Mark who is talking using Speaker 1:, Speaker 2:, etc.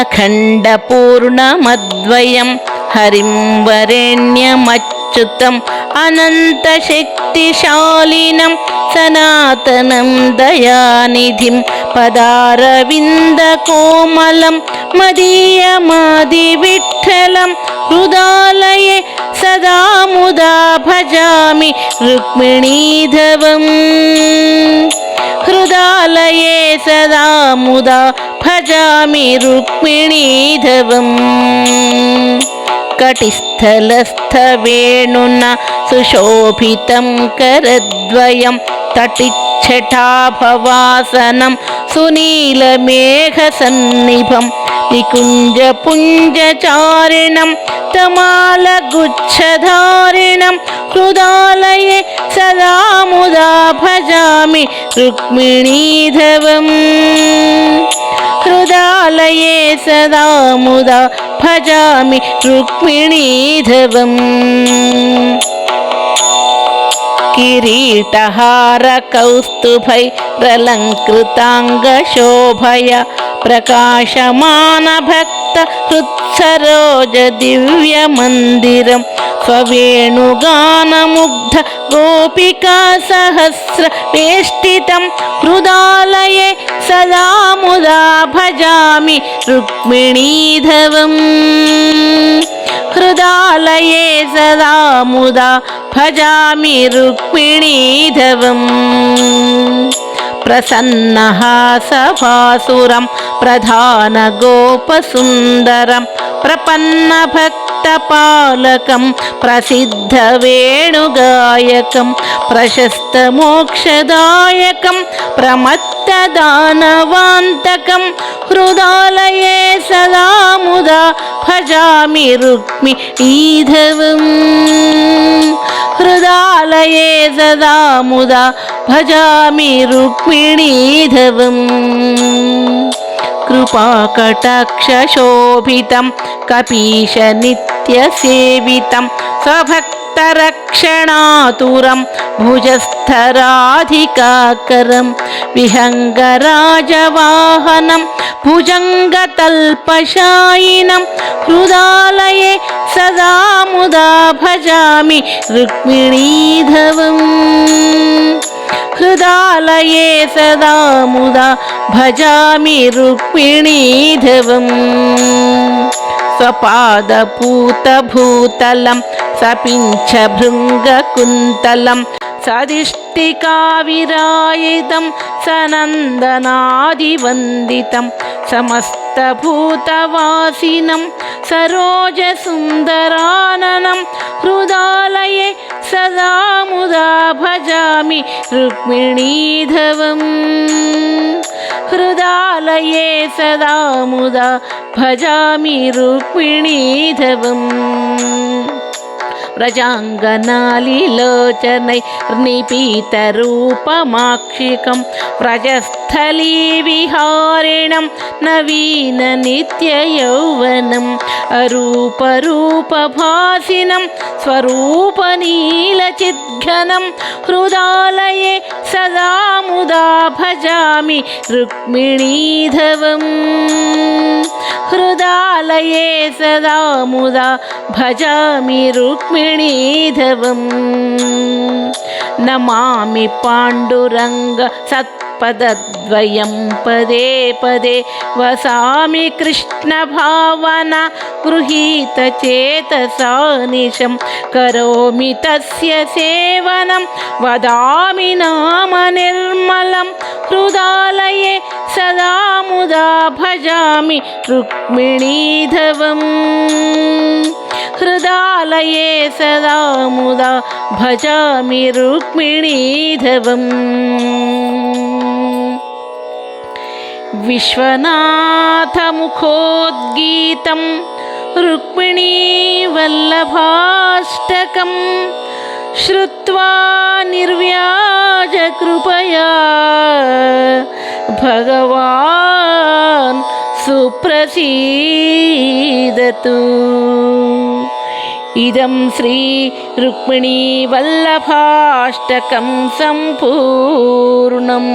Speaker 1: अखण्डपूर्णमद्वयं हरिं वरेण्यमच्युतम् अनन्तशक्तिशालिनं सनातनं दयानिधिं पदारविन्दकोमलं मदीयमादिविठ्ठलं हृदालये सदा मुदा भजामि रुक्मिणीधवम् हृदालये सदा मुदा भजामि रुक्मिणीधवम्। कटिस्थलस्थवेणुना सुशोभितं करद्वयं तटिच्छटाभवासनं सुनीलमेघसन्निभं निकुञ्जपुञ्जचारिणं तमालगुच्छधारिणं हृदालये सदा मुदा भजामि रुक्मिणीधवम्। हृदालये सदा मुदा भजामि रुक्मिणीधवम्। किरीटहारकौस्तुभैरलङ्कृताङ्गशोभया प्रकाशमानभक्त हृत्सरोजदिव्यमन्दिरं स्ववेणुगानमुग्ध गोपिका सहस्रवेष्टितं हृदालये सदा मुदा भजामि रुक्मिणीधवम् सदा मुदा भजामि रुक्मिणीधवम् प्रसन्नः सभासुरं प्रधानगोपसुन्दरं प्रपन्नभक्तपालकं प्रसिद्धवेणुगायकं प्रशस्तमोक्षदायकं प्रमत्तदानवान्तकं हृदालये सदा భజామి రుక్మి ఈధవం హృదాలయే సదా ముదా భజామి రుక్మిణీధవం కృపాకటాక్షశోభితం కపీశ నిత్యసేవితం స్వభక్తి स्वभक्तरक्षणातुरं भुजस्थराधिकाकरं विहङ्गराजवाहनं भुजङ्गतल्पशायिनं हृदालये सदा मुदा भजामि रुक्मिणीधवम्। हृदालये सदा मुदा भजामि रुक्मिणीधवम्। स्वपादपूतभूतलं सपिञ्छभृङ्गकुन्तलं सदिष्टिकाविरायितं सनन्दनादिवन्दितं समस्तभूतवासिनं सरोजसुन्दराननं हृदालये सदा मुदा भजामि रुक्मिणीधवम् हृदालये सदा मुदा भजामि रुक्मिणीधवम् ప్రజాంగనాలిలోచనై నిపీతరూపమాక్షికం ప్రజస్థలీ విహారిణం నవీన నిత్యయౌవనం అరూపరూపభాసినం స్వరూపనీలచిద్ఘనం హృదాలయే సదా ముదా భజామి రుక్మిణీధవం. हृदालये सदा मुदा भजामि रुक्मिणीधवम् नमामि पाण्डुरङ्ग सत्पदद्वयं पदे पदे वसामि कृष्णभावना गृहीतचेतसा निशं करोमि तस्य सेवनं वदामि नाम निर्मलं हृदालये सदा मुदा भजामि रुक्मिणीधवम्। हृदालये सदा मुदा भजामि रुक्मिणीधवम्। विश्वनाथमुखोद्गीतं रुक्मिणीवल्लभाष्टकं श्रुत्वा निर्व्याजकृपया भगवान् सुप्रसीदतु इदं श्रीरुक्मिणीवल्लभाष्टकं सम्पूर्णम्